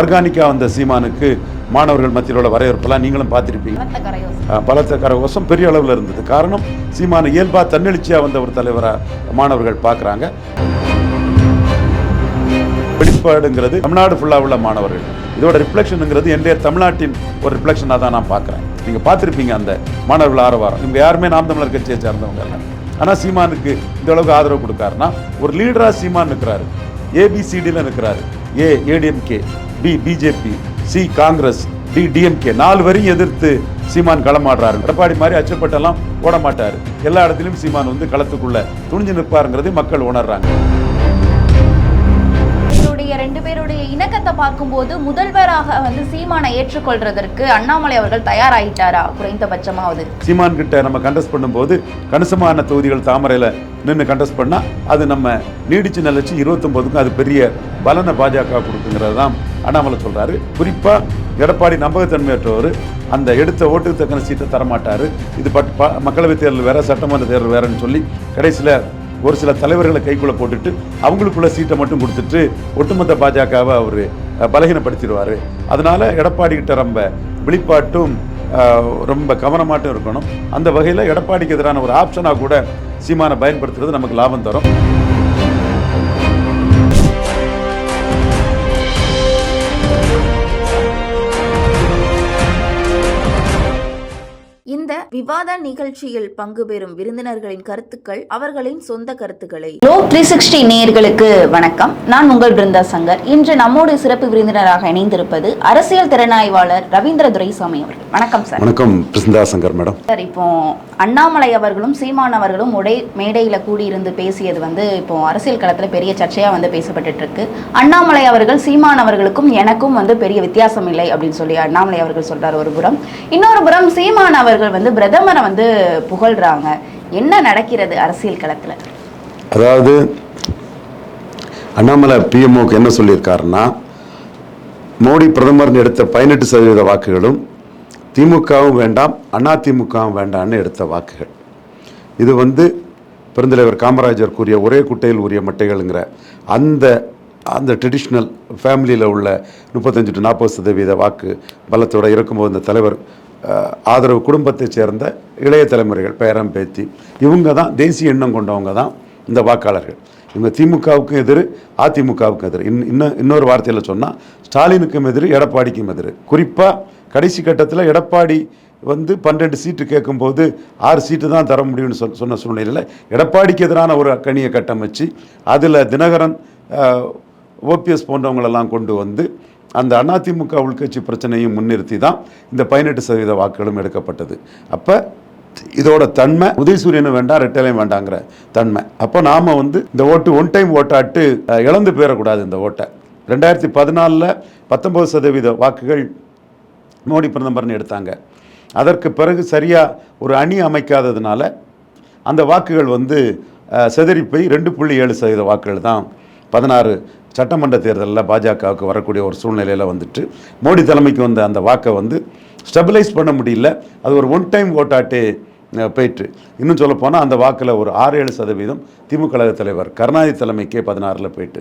ஆர்கானிக்காக வந்த சீமானுக்கு மாணவர்கள் மத்தியில் உள்ள வரவேற்பெல்லாம் நீங்களும் பார்த்துருப்பீங்க. பலத்த கரகோஷம் பெரிய அளவில் இருந்தது. காரணம் சீமான இயல்பா தன்னெழுச்சியாக வந்த ஒரு தலைவராக மாணவர்கள் பார்க்குறாங்க. வெளிப்பாடுங்கிறது தமிழ்நாடு ஃபுல்லாக உள்ள மாணவர்கள். இதோட ரிஃப்ளெக்ஷனுங்கிறது என்னுடைய தமிழ்நாட்டின் ஒரு ரிஃப்ளெக்ஷனாக தான் நான் பார்க்குறேன். நீங்கள் பார்த்துருப்பீங்க அந்த மாணவர்கள் ஆரவாரம். இவங்க யாருமே நாம் தமிழர் கட்சியை சேர்ந்தவங்க இல்லை ஆனால் சீமானுக்கு இந்த அளவுக்கு ஆதரவு கொடுக்காருன்னா ஒரு லீடராக சீமான் இருக்கிறாரு ஏபிசிடியில் இருக்கிறாரு A ADMK B BJP C Congress D DMK நாலு வரையும் எதிர்த்து சீமான் களமாடுறாரு. எடப்பாடி மாதிரி அச்சப்பட்டெல்லாம் ஓட மாட்டார் எல்லா இடத்துலையும் சீமான் வந்து களத்துக்குள்ள துணிஞ்சு நிற்பாருங்கிறதை மக்கள் உணர்றாங்க. இணக்கத்தை பார்க்கும்போது முதல்வராக வந்து சீமானை ஏற்றுக்கொள்றதற்கு அண்ணாமலை அவர்கள் தயாராகிட்டாரா குறைந்தபட்சமாவது. சீமான் கிட்ட நம்ம கண்டஸ்ட் பண்ணும்போது கணிசமான தொகுதிகள் தாமரையில் நின்று கண்டஸ்ட் பண்ணா அது நம்ம நீடிச்சு நிலச்சி இருபத்தொம்போதுக்கும் அது பெரிய பலனை பாஜக கொடுக்குங்கிறது தான் அண்ணாமலை சொல்றாரு. குறிப்பா எடப்பாடி நம்பகத்தன்மையற்றவர் அந்த எடுத்த ஓட்டுக்கு தக்கன சீட்டை தரமாட்டார். இது பட் மக்களவைத் தேர்தல் வேறு சட்டமன்ற தேர்தல் வேறுன்னு சொல்லி கடைசியில் ஒரு சில தலைவர்களை கைக்குள்ளே போட்டுட்டு அவங்களுக்குள்ள சீட்டை மட்டும் கொடுத்துட்டு ஒட்டுமொத்த பாஜகவை அவர் பலகீனப்படுத்திடுவார். அதனால் எடப்பாடி கிட்ட ரொம்ப விழிப்பாட்டும் ரொம்ப கவனமாட்டும் இருக்கணும். அந்த வகையில் எடப்பாடிக்கு எதிரான ஒரு ஆப்ஷனாக கூட சீமானை பயன்படுத்துறது நமக்கு லாபம் தரும். விவாத நிகழ்ச்சியில் பங்கு பெறும் விருந்தினர்களின் கருத்துக்கள் அவர்களின் சொந்த கருத்துக்களை. லோ த்ரீ சிக்ஸ்டி நேயர்களுக்கு வணக்கம். நான் உங்கள் பிருந்தா சங்கர். இன்று நம்மோடு சிறப்பு விருந்தினராக இணைந்திருப்பது அரசியல் திறனாய்வாளர் ரவீந்திர துரைசாமி அவர்கள். வணக்கம் சார் வணக்கம் பிருந்தா சங்கர் மேடம். சார் இப்போ அண்ணாமலை அவர்களும் சீமான் அவர்களும் ஒரே மேடையில் கூடியிருந்து பேசியது வந்து இப்போ அரசியல் களத்தில் பெரிய சர்ச்சையாக வந்து பேசப்பட்டுட்டு இருக்கு அண்ணாமலை அவர்கள் சீமான் அவர்களுக்கும் எனக்கும் வந்து பெரிய வித்தியாசம் இல்லை அப்படின்னு சொல்லி அண்ணாமலை அவர்கள் சொல்றாரு ஒரு புறம். இன்னொரு புறம் சீமான் அவர்கள் வந்து பிரதமரை வந்து புகழ்றாங்க. என்ன நடக்கிறது அரசியல் களத்தில்? அதாவது அண்ணாமலை பிஎம்ஓக்கு என்ன சொல்லியிருக்காருன்னா மோடி பிரதமர்னு எடுத்த பதினெட்டு சதவீத வாக்குகளும் திமுகவும் வேண்டாம் அதிமுகவும் வேண்டாம்னு எடுத்த வாக்குகள். இது வந்து பெருந்தலைவர் காமராஜர் கூறிய ஒரே குட்டையில் உரிய மட்டைகள்ங்கிற அந்த அந்த ட்ரெடிஷ்னல் ஃபேமிலியில் உள்ள முப்பத்தஞ்சு டு நாற்பது சதவீத வாக்கு பலத்தோட இருக்கும்போது இந்த தலைவர் ஆதரவு குடும்பத்தைச் சேர்ந்த இளைய தலைமுறைகள் பேரம் பேத்தி இவங்க தான் தேசிய எண்ணம் கொண்டவங்க தான் இந்த வாக்காளர்கள். இவங்க திமுகவுக்கும் எதிர் அதிமுகவுக்கும் எதிர். இன் இன்னும் இன்னொரு வார்த்தையில் சொன்னால் ஸ்டாலினுக்கும் எதிர் எடப்பாடிக்கும் எதிர். குறிப்பாக கடைசி கட்டத்தில் எடப்பாடி வந்து பன்னெண்டு சீட்டு கேட்கும்போது ஆறு சீட்டு தான் தர முடியும்னு சொன்ன சூழ்நிலையில் எடப்பாடிக்கு எதிரான ஒரு கணியை கட்டமைச்சு அதில் தினகரன் ஓபிஎஸ் போன்றவங்களெல்லாம் கொண்டு வந்து அந்த அதிமுக உள்கட்சி பிரச்சனையும் முன்னிறுத்தி தான் இந்த பதினெட்டு சதவீத வாக்குகளும் எடுக்கப்பட்டது. அப்போ இதோட தன்மை உதயசூரியனும் வேண்டாம் ரெட்டலையும் வேண்டாங்கிற தன்மை. அப்போ நாம் வந்து இந்த ஓட்டு ஒன் டைம் ஓட்டாட்டு இழந்து போயிடக்கூடாது இந்த ஓட்டை. ரெண்டாயிரத்தி பதினாலில் பத்தொம்பது சதவீத வாக்குகள் மோடி பிரதமர்னு எடுத்தாங்க. அதற்கு பிறகு சரியாக ஒரு அணி அமைக்காததுனால அந்த வாக்குகள் வந்து அஹ், சிதறி போய் ரெண்டு புள்ளி ஏழு சதவீத வாக்குகள் தான் பதினாறு சட்டமன்ற தேர்தலில் பாஜகவுக்கு வரக்கூடிய ஒரு சூழ்நிலையில் வந்துட்டு மோடி தலைமைக்கு வந்த அந்த வாக்கை வந்து ஸ்டெபிலைஸ் பண்ண முடியல. அது ஒரு ஒன் டைம் ஓட்டாட்டே போயிட்டு. இன்னும் சொல்ல போனால் அந்த வாக்கில் ஒரு ஆறு ஏழு சதவீதம் திமுக கழக தலைவர் கருணாநிதி தலைமைக்கே பதினாறில் போயிட்டு.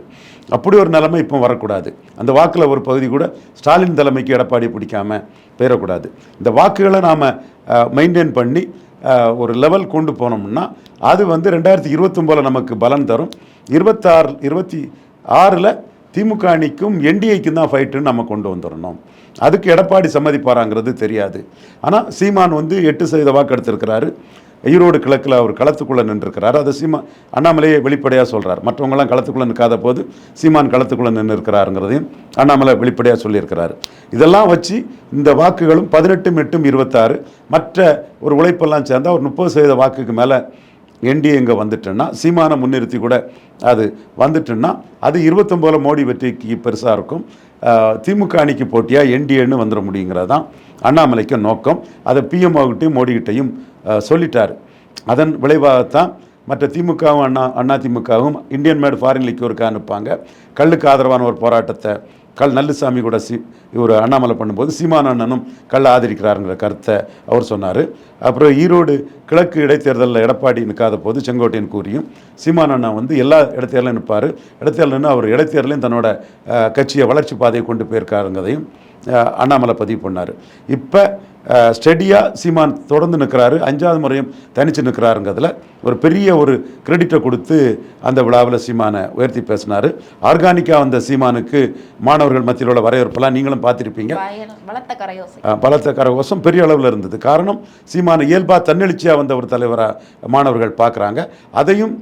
அப்படி ஒரு நிலைமை இப்போ வரக்கூடாது. அந்த வாக்கில் ஒரு பகுதி கூட ஸ்டாலின் தலைமைக்கு எடப்பாடி பிடிக்காம போயிடக்கூடாது இந்த வாக்குகளை நாம் மெயின்டைன் பண்ணி ஒரு லெவல் கொண்டு போனோம்னா அது வந்து ரெண்டாயிரத்தி இருபத்தொம்போதில் நமக்கு பலன் தரும். இருபத்தாறு இருபத்தி ஆறில் திமுக அணிக்கும் என்டிஏக்கும் தான் ஃபைட்டுன்னு நம்ம கொண்டு வந்துடணும் அதுக்கு எடப்பாடி சம்மதிப்பாராங்கிறது தெரியாது. ஆனால் சீமான் வந்து எட்டு சதவீத வாக்கு எடுத்திருக்கிறாரு ஈரோடு கிழக்கில் அவர் களத்துக்குள்ளே நின்றுருக்கிறார். அதை சீமா அண்ணாமலையே வெளிப்படையாக சொல்கிறார் மற்றவங்களாம் களத்துக்குள்ளே நிற்காத போது சீமான் களத்துக்குள்ளே நின்று இருக்கிறாருங்கிறதையும் அண்ணாமலை வெளிப்படையாக சொல்லியிருக்கிறாரு. இதெல்லாம் வச்சு இந்த வாக்குகளும் பதினெட்டும் எட்டும் இருபத்தாறு. மற்ற ஒரு உழைப்பெல்லாம் சேர்ந்தா ஒரு முப்பது சதவீத வாக்குக்கு மேலே என்டிஏ இங்கே வந்துட்டுன்னா சீமான முன்னிறுத்தி கூட அது வந்துட்டுன்னா அது இருபத்தொம்போதில் மோடி வெற்றிக்கு பெருசாக இருக்கும். திமுக அணிக்கு போட்டியாக என்டிஏன்னு வந்துட முடியுங்கிறது தான் அண்ணாமலைக்கு நோக்கம். அதை பிஎம்ஓகிட்டையும் மோடிகிட்டையும் சொல்லிட்டார். அதன் விளைவாகத்தான் மற்ற திமுகவும் அண்ணா அண்ணா திமுகவும் இந்தியன் மேடு ஃபாரின் லிக்யூருக்கு அனுப்பாங்க. கல்லுக்கு ஆதரவான ஒரு போராட்டத்தை கல் நல்லுசாமி கூட சி இவர் அண்ணாமலை பண்ணும்போது சீமான் அண்ணனும் கல் ஆதரிக்கிறாருங்கிற கருத்தை அவர் சொன்னார். அப்புறம் ஈரோடு கிழக்கு இடைத்தேர்தலில் எடப்பாடி நிற்காத போது செங்கோட்டையன் கூறியும் சீமான் அண்ணன் வந்து எல்லா இடத்தேர்லையும் நிற்பார். இடைத்தேர்தல் அவர் இடைத்தேர்தலையும் தன்னோட கட்சியை வளர்ச்சி பாதையை கொண்டு போயிருக்காருங்கிறதையும் அண்ணாமலை பதிவு பண்ணார். இப்போ ஸ்டெடியாக சீமான் தொடர்ந்து நிற்கிறாரு. அஞ்சாவது முறையும் தனிச்சு நிற்கிறாருங்கிறதுல ஒரு பெரிய ஒரு கிரெடிட்டை கொடுத்து அந்த விழாவில் சீமானை உயர்த்தி பேசினார். ஆர்கானிக்காக வந்த சீமானுக்கு மாணவர்கள் மத்தியில் உள்ள வரவேற்பெல்லாம் நீங்களும் பார்த்துருப்பீங்க. பலத்த கரகோஷம் பெரிய அளவில் இருந்தது. காரணம் சீமான இயல்பாக தன்னெழுச்சியாக வந்த ஒரு தலைவராக மாணவர்கள் பார்க்குறாங்க. அதையும்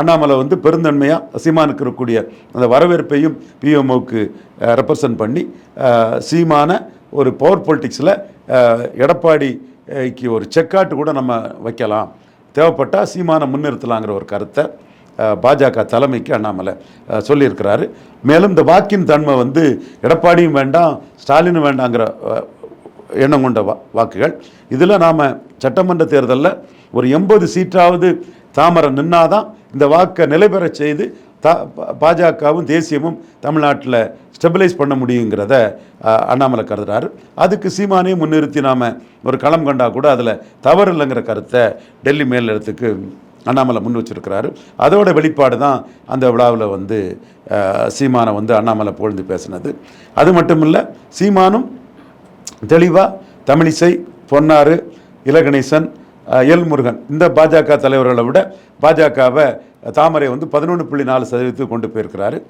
அண்ணாமலை வந்து பெருந்தன்மையாக சீமானுக்கு இருக்கக்கூடிய அந்த வரவேற்பையும் பிஎம்ஓக்கு ரெப்ரசன்ட் பண்ணி சீமான ஒரு பவர் பொலிட்டிக்ஸில் எடப்பாடிக்கு ஒரு செக்காட்டு கூட நம்ம வைக்கலாம். தேவைப்பட்டால் சீமானை முன்னிறுத்தலாங்கிற ஒரு கருத்தை பாஜக தலைமைக்கு அண்ணாமலை சொல்லியிருக்கிறாரு. மேலும் இந்த வாக்கின் தன்மை வந்து எடப்பாடியும் வேண்டாம் ஸ்டாலினும் வேண்டாங்கிற எண்ணம் கொண்ட வா வாக்குகள். இதில் நாம் சட்டமன்ற தேர்தலில் ஒரு எண்பது சீட்டாவது தாமரை நின்னாதான் இந்த வாக்கை நிலைபெற செய்து தா பா- பாஜகவும் தேசியமும் தமிழ்நாட்டில் ஸ்டெபிலைஸ் பண்ண முடியுங்கிறத அண்ணாமலை கருதுறாரு. அதுக்கு சீமானையும் முன்னிறுத்தி நாம் ஒரு களம் கண்டா கூட அதில் தவறு இல்லைங்கிற கருத்தை டெல்லி மேலிடத்துக்கு அண்ணாமலை முன் வச்சிருக்கிறாரு. அதோட வெளிப்பாடு தான் அந்த விழாவில் வந்து சீமானை வந்து அண்ணாமலை புகழ்ந்து பேசினது. அது மட்டும் இல்லை சீமானும் தெளிவாக தமிழிசை பொன்னாறு இலகணேசன் எல் முருகன் இந்த பாஜக தலைவர்களை விட பாஜகவை தாமரை வந்து பதினொன்று புள்ளி நாலு சதவீதத்துக்கு கொண்டு போயிருக்கிறாரு.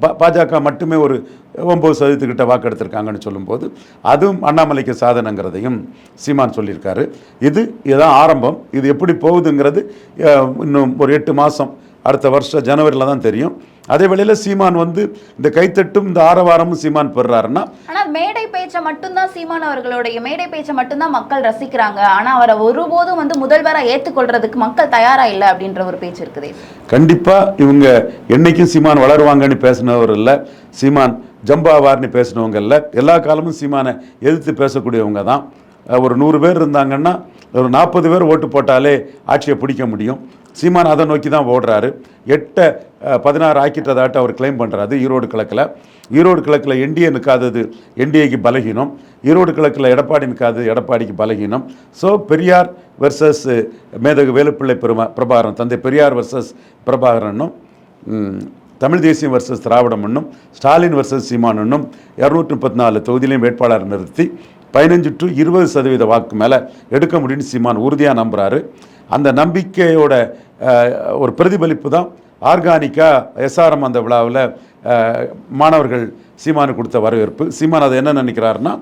பா- பாஜக மட்டுமே ஒரு ஒம்பது சதவீதத்துக்கிட்ட வாக்கெடுத்திருக்காங்கன்னு சொல்லும்போது அதுவும் அண்ணாமலைக்கு சாதனைங்கிறதையும் சீமான் சொல்லியிருக்காரு. இது இதுதான் ஆரம்பம். இது எப்படி போகுதுங்கிறது இன்னும் ஒரு எட்டு மாதம் அடுத்த வருஷம் ஜனவரியில் தான் தெரியும். அதே வேளையில் சீமான் வந்து இந்த கைத்தட்டும் இந்த ஆரவாரமும் சீமான் பெறுறாருன்னா ஆனால் மேடை பேச்சை மட்டும்தான் சீமான் அவர்களுடைய மேடை பேச்சை மட்டும்தான் மக்கள் ரசிக்கிறாங்க. ஆனா அவரை ஒருபோதும் வந்து முதல்வரா ஏத்துக்கொள்றதுக்கு மக்கள் தயாரா இல்லை அப்படின்ற ஒரு பேச்சு இருக்குதே. கண்டிப்பாக இவங்க என்னைக்கும் சீமான் வளருவாங்கன்னு பேசினவர் இல்லை. சீமான் ஜம்பாவார்னு பேசினவங்க இல்லை. எல்லா காலமும் சீமானை எதிர்த்து பேசக்கூடியவங்க தான். ஒரு நூறு பேர் இருந்தாங்கன்னா ஒரு நாற்பது பேர் ஓட்டு போட்டாலே ஆட்சியை பிடிக்க முடியும். சீமான் அதை நோக்கி தான் ஓடுறாரு. எட்டை பதினாறு ஆக்கிட்டதாட்ட அவர் கிளைம் பண்ணுறாரு ஈரோடு கிழக்கில். ஈரோடு கிழக்கில் என்டிஏ நிற்காதது என்டிஏக்கு பலகீனம். ஈரோடு கிழக்கில் எடப்பாடி நிற்காதது எடப்பாடிக்கு பலகீனம். ஸோ பெரியார் வெர்சஸ் மேதகு வேலுப்பிள்ளை பெருமா பிரபாகரன் தந்தை பெரியார் வெர்சஸ் பிரபாகரனும் தமிழ் தேசியம் வர்சஸ் திராவிடமன்னும் ஸ்டாலின் வர்சஸ் சீமான் என்னும் இரநூற்றி முப்பத்தி நாலு தொகுதியிலையும் வேட்பாளர் நிறுத்தி பதினஞ்சு டு இருபது சதவீத வாக்கு மேலே எடுக்க முடியும்னு சீமான் உறுதியாக நம்புகிறாரு அந்த நம்பிக்கையோட ஒரு பிரதிபலிப்பு தான் ஆர்கானிக்காக எஸ்ஆர்எம் அந்த விழாவில் மாணவர்கள் சீமானு கொடுத்த வரவேற்பு. சீமான் அதை என்ன நினைக்கிறாருன்னா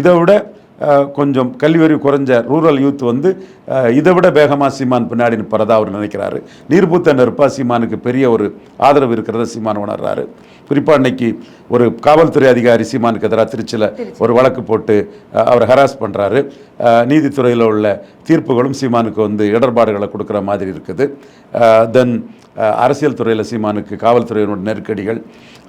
இதை விட கொஞ்சம் கல்வியறிவு குறைஞ்ச ரூரல் யூத் வந்து இதை விட வேகமாக சீமான் பின்னாடி நிற்பறதா அவர் நினைக்கிறாரு. நீர்பூத்த நெருப்பா சீமானுக்கு பெரிய ஒரு ஆதரவு இருக்கிறத சீமான் உணர்றாரு. குறிப்பாக அன்னைக்கு ஒரு காவல்துறை அதிகாரி சீமானுக்கு எதிராக திருச்சியில் ஒரு வழக்கு போட்டு அவர் ஹராஸ் பண்ணுறாரு நீதித்துறையில் உள்ள தீர்ப்புகளும் சீமானுக்கு வந்து இடர்பாடுகளை கொடுக்குற மாதிரி இருக்குது. தென் அரசியல் துறையில் சீமானுக்கு காவல்துறையினோட நெருக்கடிகள்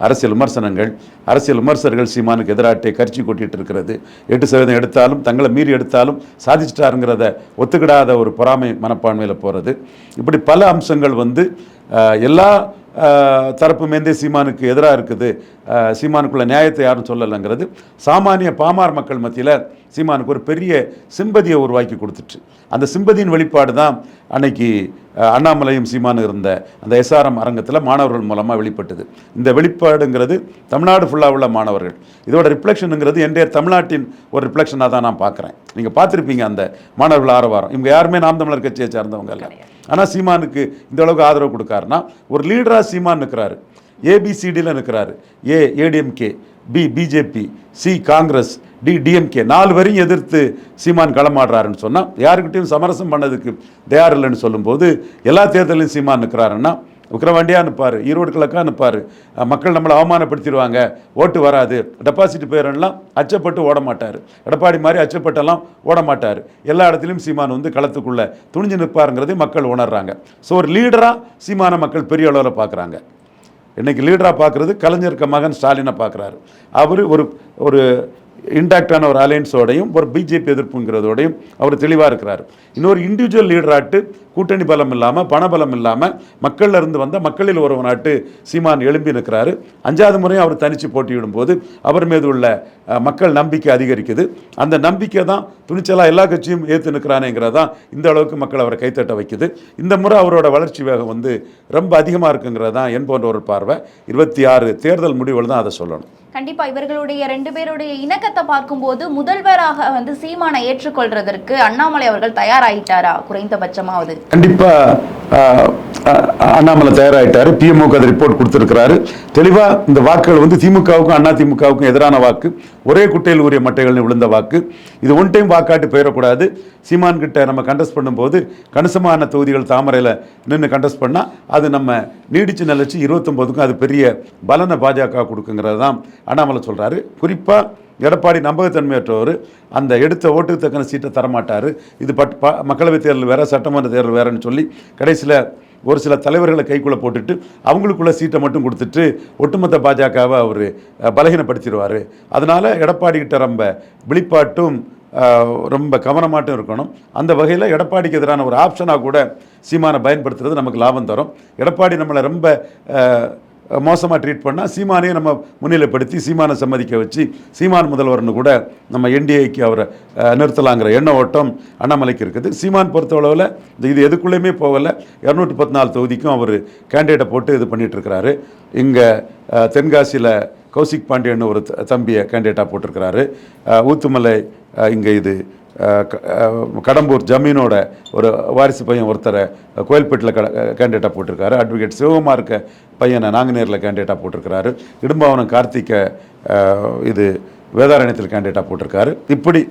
அரசியல் விமர்சனங்கள் அரசியல் விமர்சகர்கள் சீமானுக்கு எதிராட்டை கரிச்சி கொட்டிட்டு இருக்கிறது. எட்டு சதவீதம் எடுத்தாலும் தங்களை மீறி எடுத்தாலும் சாதிச்சிட்டாருங்கிறத ஒத்துக்கிடாத ஒரு பொறாமை மனப்பான்மையில் போகிறது இப்படி பல அம்சங்கள் வந்து எல்லா தரப்புமேந்தே சீமானுக்கு எதிராக இருக்குது. சீமானுக்குள்ள நியாயத்தை யாரும் சொல்லலைங்கிறது. சாமானிய பாமார் மக்கள் மத்தியில் சீமானுக்கு ஒரு பெரிய சிம்பதியை உருவாக்கி கொடுத்துச்சு அந்த சிம்பதியின் வெளிப்பாடு தான் அன்னைக்கு அண்ணாமலையும் சீமானும் இருந்த அந்த எஸ்ஆர்எம் அரங்கத்தில் மாணவர்கள் மூலமாக வெளிப்பட்டது. இந்த வெளிப்பாடுங்கிறது தமிழ்நாடு ஃபுல்லாக உள்ள மாணவர்கள். இதோட ரிஃப்ளெக்ஷனுங்கிறது என்டைய தமிழ்நாட்டின் ஒரு ரிஃப்ளெக்ஷனாக தான் நான் பார்க்குறேன். நீங்கள் பார்த்துருப்பீங்க அந்த மாணவர்கள் ஆரவாரம். இவங்க யாருமே நாம் தமிழர் கட்சியை சார்ந்தவங்க இல்லை ஆனால் சீமானுக்கு இந்த அளவுக்கு ஆதரவு கொடுக்காருன்னா ஒரு லீடராக சீமான் நிற்கிறாரு ஏபிசிடியில் நிற்கிறாரு A ADMK B BJP C Congress D DMK நாலு வரையும் எதிர்த்து சீமான் களமாடுறாருன்னு சொன்னால் யாருக்கிட்டையும் சமரசம் பண்ணதுக்கு தயார் இல்லைன்னு சொல்லும்போது எல்லா தேர்தலையும் சீமான் நிற்கிறாருன்னா விக்ரவாண்டியாக அனுப்பார் ஈரோடு கிழக்காக அனுப்பார் மக்கள் நம்மளை அவமானப்படுத்திடுவாங்க ஓட்டு வராது டெபாசிட் பேரெல்லாம் அச்சப்பட்டு ஓட மாட்டார். எடப்பாடி மாதிரி அச்சப்பட்டெல்லாம் ஓட மாட்டார். எல்லா இடத்துலையும் சீமான் வந்து களத்துக்குள்ளே துணிஞ்சு நிற்பாருங்கிறதே மக்கள் உணர்றாங்க. ஸோ ஒரு லீடராக சீமான மக்கள் பெரிய அளவில் பார்க்குறாங்க இன்றைக்கி லீடராக பார்க்குறது கலைஞருக்கு மகன் ஸ்டாலினை பார்க்குறாரு அவர் ஒரு ஒரு இன்டாக்டான ஒரு அலையன்ஸோடையும் ஒரு பிஜேபி எதிர்ப்புங்கிறதோடையும் அவர் தெளிவாக இருக்கிறார். இன்னொரு இண்டிவிஜுவல் லீடராட்டு கூட்டணி பலம் இல்லாமல் பணபலம் இல்லாமல் மக்கள்ல இருந்து வந்த மக்களில் ஒருவனாட்டு சீமான் எழும்பி நிற்கிறாரு. அஞ்சாவது முறையும் அவர் தனித்து போட்டியிடும் போது அவர் மீது உள்ள மக்கள் நம்பிக்கை அதிகரிக்குது. அந்த நம்பிக்கை தான் துணிச்சலாக எல்லா கட்சியும் ஏற்று நிற்கிறானேங்கிறது தான் இந்த அளவுக்கு மக்கள் அவரை கைத்தட்ட வைக்குது. இந்த முறை அவரோட வளர்ச்சி வேகம் வந்து ரொம்ப அதிகமாக இருக்குங்கிறது தான் என் போன்ற ஒரு பார்வை. இருபத்தி ஆறு தேர்தல் முடிவுகள் தான் அதை சொல்லணும். கண்டிப்பா இவர்களுடைய ரெண்டு பேருடைய இணக்கத்தை பார்க்கும்போது முதல்வராக வந்து சீமானை ஏற்றுக்கொள்றதற்கு அண்ணாமலை அவர்கள் தயாராயிட்டாரா? குறைந்தபட்சமாவது. கண்டிப்பா அண்ணாமலை தயாராகிட்டார் பிஎம்ஓக்கு அது ரிப்போர்ட் கொடுத்துருக்கிறாரு. தெளிவாக இந்த வாக்குகள் வந்து திமுகவுக்கும் அண்ணா திமுகவுக்கும் எதிரான வாக்கு. ஒரே குட்டையில் உரிய மட்டைகள்னு விழுந்த வாக்கு. இது ஒன் டைம் வாக்காட்டு போயிடக்கூடாது. சீமான் கிட்ட நம்ம கண்டஸ்ட் பண்ணும்போது கணிசமான தொகுதிகள் தாமரையில் நின்று கண்டஸ்ட் பண்ணால் அது நம்ம நீடிச்சு நிலச்சி இருபத்தொம்போதுக்கும் அது பெரிய பலனை பாஜக கொடுக்குங்கிறது தான் அண்ணாமலை சொல்கிறாரு குறிப்பாக எடப்பாடி நம்பகத்தன்மையற்றவர். அந்த எடுத்த ஓட்டுக்கு தக்கன சீட்டை தரமாட்டார். இது பட் மக்களவைத் தேர்தல் வேறு சட்டமன்ற தேர்தல் வேறுன்னு சொல்லி கடைசியில் ஒரு சில தலைவர்களை கைக்குள்ளே போட்டுட்டு அவங்களுக்குள்ள சீட்டை மட்டும் கொடுத்துட்டு ஒட்டுமொத்த பாஜகவை அவர் பலகீனப்படுத்திடுவார். அதனால் எடப்பாடி கிட்ட ரொம்ப விழிப்பாட்டும் ரொம்ப கவனமாட்டும் இருக்கணும். அந்த வகையில் எடப்பாடிக்கு எதிரான ஒரு ஆப்ஷனாக கூட சீமானை பயன்படுத்துறது நமக்கு லாபம் தரும். எடப்பாடி நம்மளை ரொம்ப மோசமாக ட்ரீட் பண்ணால் சீமானையும் நம்ம முன்னிலைப்படுத்தி சீமானை சம்மதிக்க வச்சு சீமான் முதல்வர்னு கூட நம்ம என்டிஏக்கு அவரை நிறுத்தலாங்கிற எண்ண ஓட்டம் அண்ணாமலைக்கு இருக்குது. சீமான் பொறுத்தளவில் இது எதுக்குள்ளேயுமே போகலை. இரநூற்றி பத்து நாலு தொகுதிக்கும் அவர் கேண்டிடேட்டை போட்டு இது பண்ணிகிட்ருக்கிறாரு இங்கே தென்காசியில் கௌசிக் பாண்டியன் ஒரு த- தம்பியை கேண்டிடேட்டாக போட்டிருக்கிறாரு. ஊத்துமலை இங்கே இது கடம்பூர் ஜமீனோட ஒரு வாரிசு பையன் ஒருத்தரை கோயில்பேட்டில் க கேண்டிடேட்டாக போட்டிருக்காரு. அட்வொகேட் சிவகுமாருக்கு பையனை நாங்குநேரில் கேண்டிடேட்டாக போட்டிருக்கிறாரு. இடும்பாவனம் கார்த்திகை இது வேதாரண்யத்தில் கேண்டிடேட்டாக போட்டிருக்காரு. இப்படி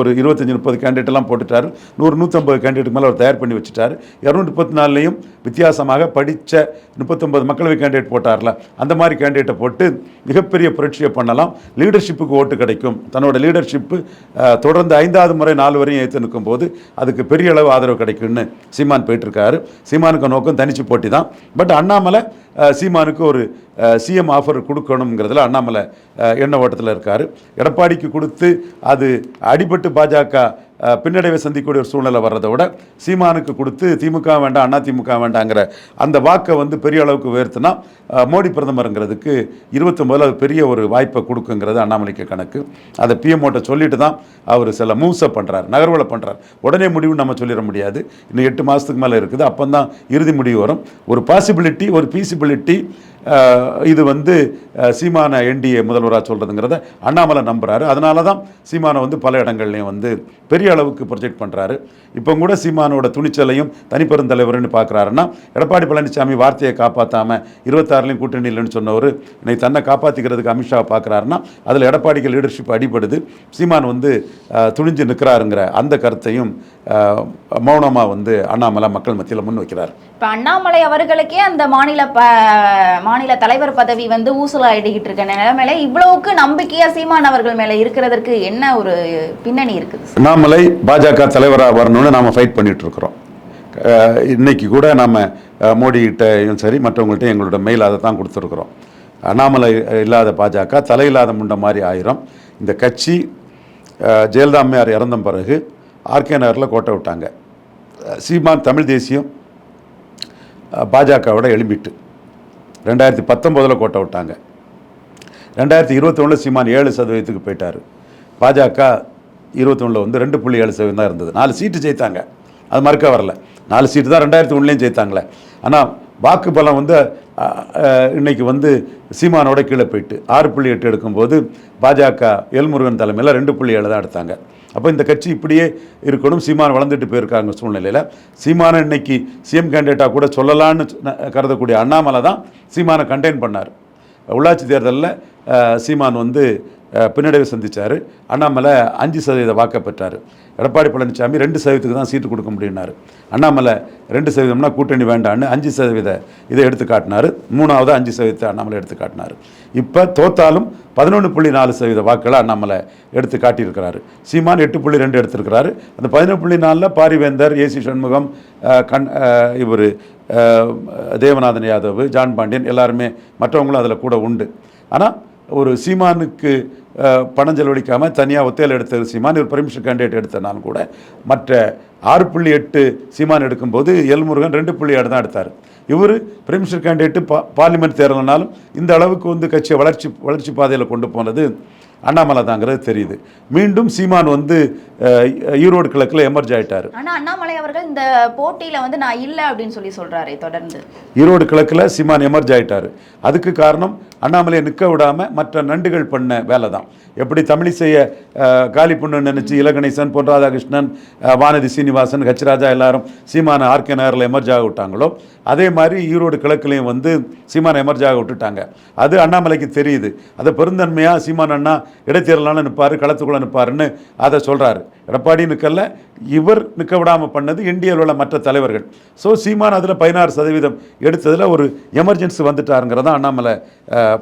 ஒரு இருபத்தஞ்சி முப்பது கேண்டிடேட்லாம் போட்டுட்டார். நூறு நூற்றம்பது கேண்டிடேட் மேலே அவர் தயார் பண்ணி வச்சுட்டாரு. இரநூத்தி முப்பத்தி நாலுலேயும் வித்தியாசமாக படித்த முப்பத்தொம்பது மக்களவை கேண்டிடேட் போட்டார்ல. அந்த மாதிரி கேண்டிடேட்டை போட்டு மிகப்பெரிய புரட்சியை பண்ணலாம். லீடர்ஷிப்புக்கு ஓட்டு கிடைக்கும். தன்னோட லீடர்ஷிப்பு தொடர்ந்து ஐந்தாவது முறை நாலு வரையும் ஏற்று நிற்கும் போது அதுக்கு பெரிய அளவு ஆதரவு கிடைக்கும்னு சீமான் போயிட்டுருக்காரு. சீமானுக்கு நோக்கம் தனிச்சு போட்டி தான் பட் அண்ணாமலை சீமானுக்கு ஒரு சிஎம் ஆஃபர் கொடுக்கணுங்கிறதுல அண்ணாமலை எண்ண ஓட்டத்தில் இருக்கார். எடப்பாடிக்கு கொடுத்து அது அடிபட்டு பாஜக பின்னடைவை சந்திக்கக்கூடிய ஒரு சூழ்நிலை வர்றதை விட சீமானுக்கு கொடுத்து திமுக வேண்டாம் அண்ணா திமுக வேண்டாங்கிற அந்த வாக்கை வந்து பெரிய அளவுக்கு உயர்த்தினா மோடி பிரதமருங்கிறதுக்கு இருபத்தொம்பதில் அது பெரிய ஒரு வாய்ப்பை கொடுக்குங்கிறது அண்ணாமலைக்கு கணக்கு. அதை பிஎம்ஓட்ட சொல்லிட்டு தான் அவர் சில மூவ்ஸை பண்ணுறார் நகர்வலை பண்ணுறார் உடனே முடிவு நம்ம சொல்லிட முடியாது. இன்னும் எட்டு மாதத்துக்கு மேலே இருக்குது. அப்போ தான் இறுதி முடிவு வரும். ஒரு பாசிபிலிட்டி ஒரு பீசிபிலிட்டி இது வந்து சீமான என்டிஏ முதல்வராக சொல்கிறதுங்கிறத அண்ணாமலை நம்புறாரு. அதனால தான் சீமானை வந்து பல இடங்கள்லையும் வந்து பெரிய அளவுக்கு ப்ரொஜெக்ட் பண்ணுறாரு இப்போ கூட சீமானோட துணிச்சலையும் தனிப்பெருந்தலைவர்னு பார்க்குறாருன்னா எடப்பாடி பழனிசாமி வார்த்தையை காப்பாற்றாமல் இருபத்தாறுலையும் கூட்டணி இல்லைன்னு சொன்னவர் இன்னைக்கு தன்னை காப்பாற்றிக்கிறதுக்கு அமித்ஷா பார்க்குறாருன்னா அதில் எடப்பாடிக்கு லீடர்ஷிப் அடிபடுது. சீமான் வந்து துணிஞ்சு நிற்கிறாருங்கிற அந்த கருத்தையும் மௌனமாக வந்து அண்ணாமலை மக்கள் மத்தியில் முன் வைக்கிறார் இப்ப அண்ணாமலை அவர்களுக்கே அந்த மாநில ப மாநில தலைவர் பதவி வந்து ஊசலாயிடுகிட்டு இருக்க நிலைமையில இவ்வளவுக்கு நம்பிக்கையா சீமான் அவர்கள் மேல இருக்கிறதற்கு என்ன ஒரு பின்னணி இருக்குது? அண்ணாமலை பாஜக தலைவராக வரணும்னு நாம ஃபைட் பண்ணிட்டு இருக்கிறோம். இன்னைக்கு கூட நம்ம மோடிகிட்டையும் சரி மற்றவங்கள்ட்ட எங்களோட மெயில் அதை தான் கொடுத்துருக்குறோம். அண்ணாமலை இல்லாத பாஜக தலையில்லாத முண்ட மாதிரி ஆயிரும். இந்த கட்சி ஜெயலலிதா அம்மையார் இறந்த பிறகு ஆர்கே நகரில் கோட்டை விட்டாங்க. சீமான் தமிழ் தேசியம் பாஜகவோட எழும்பிட்டு. ரெண்டாயிரத்தி பத்தொம்போதில் கோட்டை விட்டாங்க. ரெண்டாயிரத்தி இருபத்தொன்னில் சீமான் ஏழு சதவீதத்துக்கு போயிட்டார். பாஜக இருபத்தொன்னில் வந்து ரெண்டு புள்ளி ஏழு சதவீதம் தான் இருந்தது. நாலு சீட்டு ஜெயித்தாங்க. அது மறுக்க வரல. நாலு சீட்டு தான் ரெண்டாயிரத்தி ஒன்றுலேயும் ஜெயித்தாங்களே. ஆனால் வாக்கு பலம் வந்து இன்றைக்கி இன்னைக்கு வந்து சீமானோட கீழே போயிட்டு ஆறு புள்ளி எட்டு எடுக்கும்போது பாஜக எல்முருகன் தலைமையில் ரெண்டு புள்ளி ஏழு தான் எடுத்தாங்க. அப்போ இந்த கட்சி இப்படியே இருக்கணும். சீமான் வளர்ந்துட்டு போயிருக்காங்க சூழ்நிலையில். சீமானை இன்னைக்கு சிஎம் கேண்டிடேட்டாக கூட சொல்லலான்னு சொன்ன- கருதக்கூடிய அண்ணாமலை தான் சீமானை கண்டெயின் பண்ணார். உள்ளாட்சி தேர்தலில் சீமான் வந்து பின்னடைவை சந்திச்சார். அண்ணாமலை அஞ்சு சதவீத வாக்கை பெற்றார். எடப்பாடி பழனிசாமி ரெண்டு சதவீதத்துக்கு தான் சீட்டு கொடுக்க முடியினார் அண்ணாமலை ரெண்டு சதவீதம்னா கூட்டணி வேண்டான்னு அஞ்சு சதவீத இதை எடுத்து காட்டினார். மூணாவது அஞ்சு சதவீதத்தை அண்ணாமலை எடுத்து காட்டினார். இப்போ தோத்தாலும் பதினொன்று புள்ளி நாலு சதவீத வாக்களை அண்ணாமலை எடுத்து காட்டியிருக்கிறாரு. சீமான் எட்டு புள்ளி ரெண்டு எடுத்திருக்கிறாரு. அந்த பதினொன்று புள்ளி நாலில் பாரிவேந்தர் ஏசி சண்முகம் கண் இவர் தேவநாதன் யாதவ் ஜான் பாண்டியன் எல்லாருமே மற்றவங்களும் அதில் கூட உண்டு. ஆனால் ஒரு சீமானுக்கு பணம் செலவழிக்காமல் தனியாக ஒத்தையில் எடுத்த சீமான் இவர் பர்மிஷன் கேண்டிடேட் எடுத்தனாலும் கூட மற்ற ஆறு புள்ளி எட்டு சீமான் எடுக்கும்போது எல்முருகன் ரெண்டு புள்ளி ஆறு தான் எடுத்தார். இவர் பிரைமினிஸ்டர் கேண்டிடேட்டு பா பார்லிமெண்ட் தேர்தல்னாலும் இந்த அளவுக்கு வந்து கட்சியை வளர்ச்சி வளர்ச்சி பாதையில் கொண்டு போனது அண்ணாமலை தாங்கிறது தெரியுது. மீண்டும் சீமான் வந்து ஈரோடு கிழக்கில் எமர்ஜ் ஆயிட்டார். ஆனா அண்ணாமலை அவர்கள் இந்த போட்டியில வந்து நான் இல்ல அப்படின்னு சொல்லி சொல்றாரே தொடர்ந்து. ஈரோடு கிழக்கில் சீமான் எமர்ஜ் ஆயிட்டார். அதுக்கு காரணம் அண்ணாமலையை நிற்க விடாமல் மற்ற நண்டுகள் பண்ண வேலை தான் எப்படி தமிழிசைய அஹ், காலி பொண்ணு நினச்சி இலகணேசன் பொன் ராதாகிருஷ்ணன் வானதி சீனிவாசன் ஹச்ராஜா எல்லாரும் சீமான ஆர்கே நகரில் எமர்ஜ் ஆக விட்டாங்களோ அதே மாதிரி ஈரோடு கிழக்குலையும் வந்து சீமான எமர்ஜ் ஆக விட்டுட்டாங்க. அது அண்ணாமலைக்கு தெரியுது. அதை பெருந்தன்மையாக சீமான் அண்ணா இடைத்தேர்தலான நிற்பார் களத்துக்குள்ளே நிற்பாருன்னு அதை சொல்கிறாரு எடப்பாடி நிற்கல இவர் நிற்க விடாமல் பண்ணது இந்தியாவில் உள்ள மற்ற தலைவர்கள். ஸோ சீமான் அதில் பதினாறு சதவீதம் எடுத்ததில் ஒரு எமர்ஜென்சி வந்துட்டாருங்கிறத அண்ணாமலை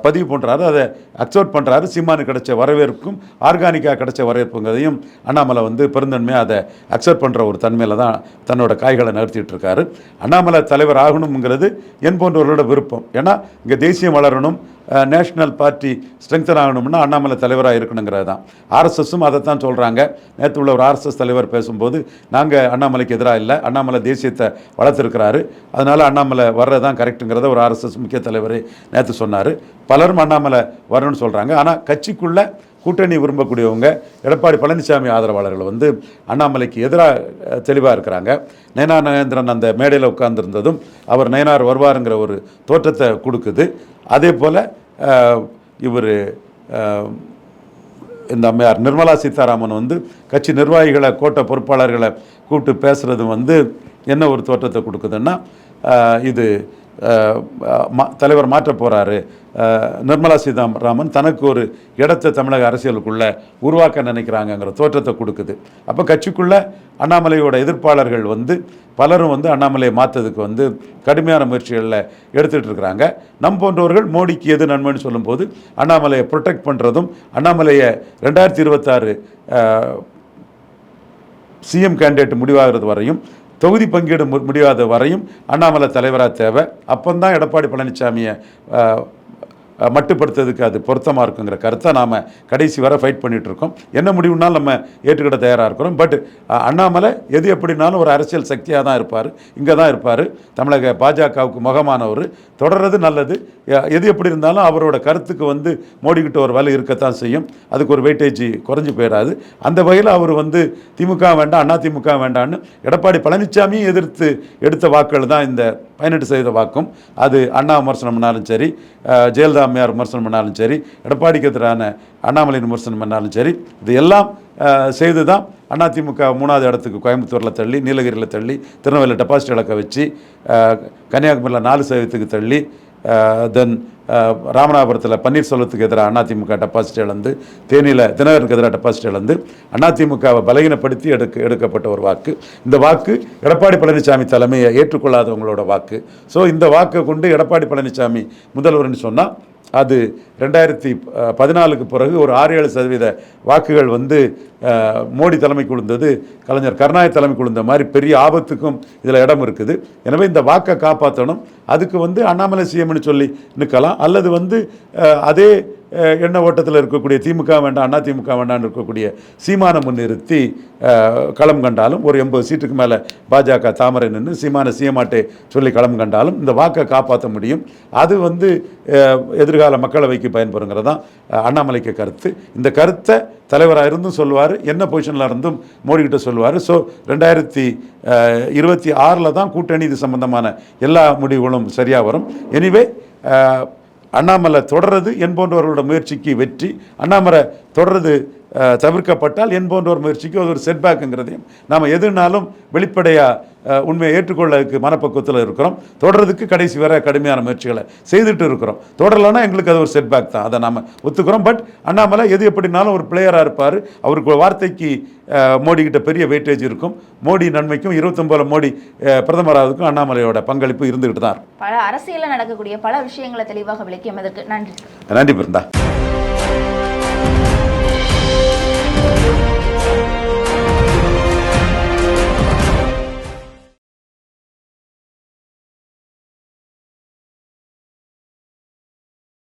பதிவு பண்ணுறாரு அதை அக்செப்ட் பண்ணுறாரு சீமானுக்கு கிடைச்ச வரவேற்புக்கும் ஆர்கானிக்காக கிடைச்ச வரவேற்புங்கிறதையும் அண்ணாமலை வந்து பெருந்தன்மையாக அதை அக்செப்ட் பண்ணுற ஒரு தன்மையில் தான் தன்னோட காய்களை நகர்த்திட்டு இருக்காரு. அண்ணாமலை தலைவர் ஆகணுங்கிறது என் போன்றவர்களோட விருப்பம். ஏன்னா இங்கே தேசியம் வளரணும் நேஷ்னல் பார்ட்டி ஸ்ட்ரெங்தன் ஆகணும்னா அண்ணாமலை தலைவராக இருக்கணுங்கிறது தான். ஆர்எஸ்எஸும் அதை தான் சொல்கிறாங்க நேற்று உள்ள ஒரு ஆர்எஸ்எஸ் தலைவர் பேசும்போது நாங்கள் அண்ணாமலைக்கு எதிராக இல்லை. அண்ணாமலை தேசியத்தை வளர்த்துருக்கிறாரு. அதனால் அண்ணாமலை வர்றது தான் கரெக்டுங்கிறத ஒரு ஆர்எஸ்எஸ் முக்கிய தலைவர் நேற்று சொன்னார். பலரும் அண்ணாமலை வரணும்னு சொல்கிறாங்க ஆனால் கட்சிக்குள்ளே கூட்டணி விரும்பக்கூடியவங்க எடப்பாடி பழனிசாமி ஆதரவாளர்கள் வந்து அண்ணாமலைக்கு எதிராக தெளிவாக இருக்கிறாங்க. நயனா நகேந்திரன் அந்த மேடையில் உட்கார்ந்துருந்ததும் அவர் நயனார் வருவாருங்கிற ஒரு தோற்றத்தை கொடுக்குது. அதே போல் இவர் இந்த அம்மையார் நிர்மலா சீதாராமன் வந்து கட்சி நிர்வாகிகளை கோட்ட பொறுப்பாளர்களை கூப்பிட்டு பேசுகிறது வந்து என்ன ஒரு தோற்றத்தை கொடுக்குதுன்னா இது தலைவர் மாற்ற போகிறாரு நிர்மலா சீதாராமன் தனக்கு ஒரு இடத்தை தமிழக அரசியலுக்குள்ளே உருவாக்க நினைக்கிறாங்கங்கிற தோற்றத்தை கொடுக்குது. அப்போ கட்சிக்குள்ளே அண்ணாமலையோட எதிர்ப்பாளர்கள் வந்து பலரும் வந்து அண்ணாமலையை மாற்றதுக்கு வந்து கடுமையான முயற்சிகளில் எடுத்துகிட்டு இருக்கிறாங்க. நம் போன்றவர்கள் மோடிக்கு எது நன்மைன்னு சொல்லும்போது அண்ணாமலையை ப்ரொடெக்ட் பண்ணுறதும் அண்ணாமலையை ரெண்டாயிரத்தி இருபத்தாறு சிஎம் கேண்டிடேட் முடிவாகிறது வரையும் தொகுதி பங்கீடு மு- முடியாத வரையும் அண்ணாமலை தலைவராக தேவை. அப்போந்தான் எடப்பாடி பழனிசாமியை மட்டுப்படுத்துறதுக்கு அது பொருத்தமாக இருக்குங்கிற கருத்தை நாம் கடைசி வரை ஃபைட் பண்ணிகிட்ருக்கோம் இருக்கோம். என்ன முடிவுனாலும் நம்ம ஏற்றுக்கிட தயாராக இருக்கிறோம். பட் அண்ணாமலை எது எப்படினாலும் ஒரு அரசியல் சக்தியாக தான் இருப்பார். இங்கே தான் இருப்பார். தமிழக பாஜகவுக்கு முகமானவர். தொடர்றது நல்லது. எது எப்படி இருந்தாலும் அவரோட கருத்துக்கு வந்து மோடிக்கிட்ட ஒரு வலை இருக்கத்தான் செய்யும். அதுக்கு ஒரு வெயிட்டேஜ் குறைஞ்சு போயிடாது. அந்த வகையில் அவர் வந்து திமுக வேண்டாம் அண்ணா திமுக வேண்டான்னு எடப்பாடி பழனிசாமியும் எதிர்த்து எடுத்த வாக்குகள் தான் இந்த பதினெட்டு சதவீத வாக்கும். அது அண்ணா விமர்சனம் பண்ணாலும் சரி ஜெயலலிதா அம்மையார் விமர்சனம் பண்ணாலும் சரி எடப்பாடிக்கு எதிரான அண்ணாமலையின் விமர்சனம் பண்ணாலும் சரி இது எல்லாம் செய்து தான் அதிமுக மூணாவது இடத்துக்கு கோயம்புத்தூரில் தள்ளி நீலகிரியில் தள்ளி திருநெல்வேலி டெபாசிட் இலக்க வச்சு கன்னியாகுமரியில் நாலு சதவீதத்துக்கு தள்ளி தென் ராமநாதபுரத்தில் பன்னீர்செல்வத்துக்கு எதிராக அதிமுக டெபாசிட் இழந்து தேனியில் தினகருக்கு எதிராக டெபாசிட் இழந்து அதிமுகவை பலகீனப்படுத்தி எடுக்க எடுக்கப்பட்ட ஒரு வாக்கு. இந்த வாக்கு எடப்பாடி பழனிசாமி தலைமையை ஏற்றுக்கொள்ளாதவங்களோட வாக்கு. ஸோ இந்த வாக்கை கொண்டு எடப்பாடி பழனிசாமி முதல்வர்னு சொன்னால் அது ரெண்டாயிரத்தி பதினாலுக்கு பிறகு ஒரு ஆறு ஏழு சதவீத வாக்குகள் வந்து மோடி தலைமைக்கு விழுந்தது கலைஞர் கருணாநிதி தலைமைக்கு விழுந்த மாதிரி பெரிய ஆபத்துக்கும் இதில் இடம் இருக்குது. எனவே இந்த வாக்கை காப்பாற்றணும் அதுக்கு வந்து அண்ணாமலை சிஎம்னு சொல்லி நிற்கலாம். அல்லது வந்து அதே எண்ண ஓட்டத்தில் இருக்கக்கூடிய திமுக வேண்டாம் அண்ணா திமுக வேண்டாம்னு இருக்கக்கூடிய சீமானை முன்னிறுத்தி களம் கண்டாலும் ஒரு எண்பது சீட்டுக்கு மேலே பாஜக தாமரை நின்று சீமான சீமாட்டே சொல்லி களம் கண்டாலும் இந்த வாக்கை காப்பாற்ற முடியும். அது வந்து எதிர்கால மக்களவைக்கு பயன்படுங்கிறது தான் அண்ணாமலைக்கு கருத்து. இந்த கருத்தை தலைவராக இருந்தும் சொல்லுவார் என்ன பொசிஷனில் இருந்தும் மோடிக்கிட்ட சொல்லுவார். ஸோ ரெண்டாயிரத்தி இருபத்தி ஆறில் தான் கூட்டணி இது சம்பந்தமான எல்லா முடிவுகளும் சரியாக வரும். எனிவே அண்ணாமலை தொடர்றது என் போன்றவர்களோட முயற்சிக்கு வெற்றி. அண்ணாமலை தொடர்றது தவிர்க்கப்பட்டால் என் போன்றவர் முயற்சிக்கு அது ஒரு செட்பேக்குங்கிறதையும் நாம் எதுனாலும் வெளிப்படையாக உண்மையை ஏற்றுக்கொள்ளதுக்கு மனப்பக்குவத்தில் இருக்கிறோம். தொடர்றதுக்கு கடைசி வரை கடுமையான முயற்சிகளை செய்துட்டு இருக்கிறோம். தொடரலைன்னா எங்களுக்கு அது ஒரு செட்பேக் தான். அதை நாம் ஒத்துக்கிறோம். பட் அண்ணாமலை எது எப்படினாலும் ஒரு பிளேயராக இருப்பார். அவருக்கு வார்த்தைக்கு மோடி கிட்ட பெரிய வெயிட்டேஜ் இருக்கும். மோடி நன்மைக்கும் இருபத்தொம்போதில் மோடி பிரதமராவதுக்கும் அண்ணாமலையோட பங்களிப்பு இருந்துக்கிட்டு தான் பல அரசியலில் நடக்கக்கூடிய பல விஷயங்களை தெளிவாக விளக்கியதற்கு நன்றி. நன்றி பிருந்தா.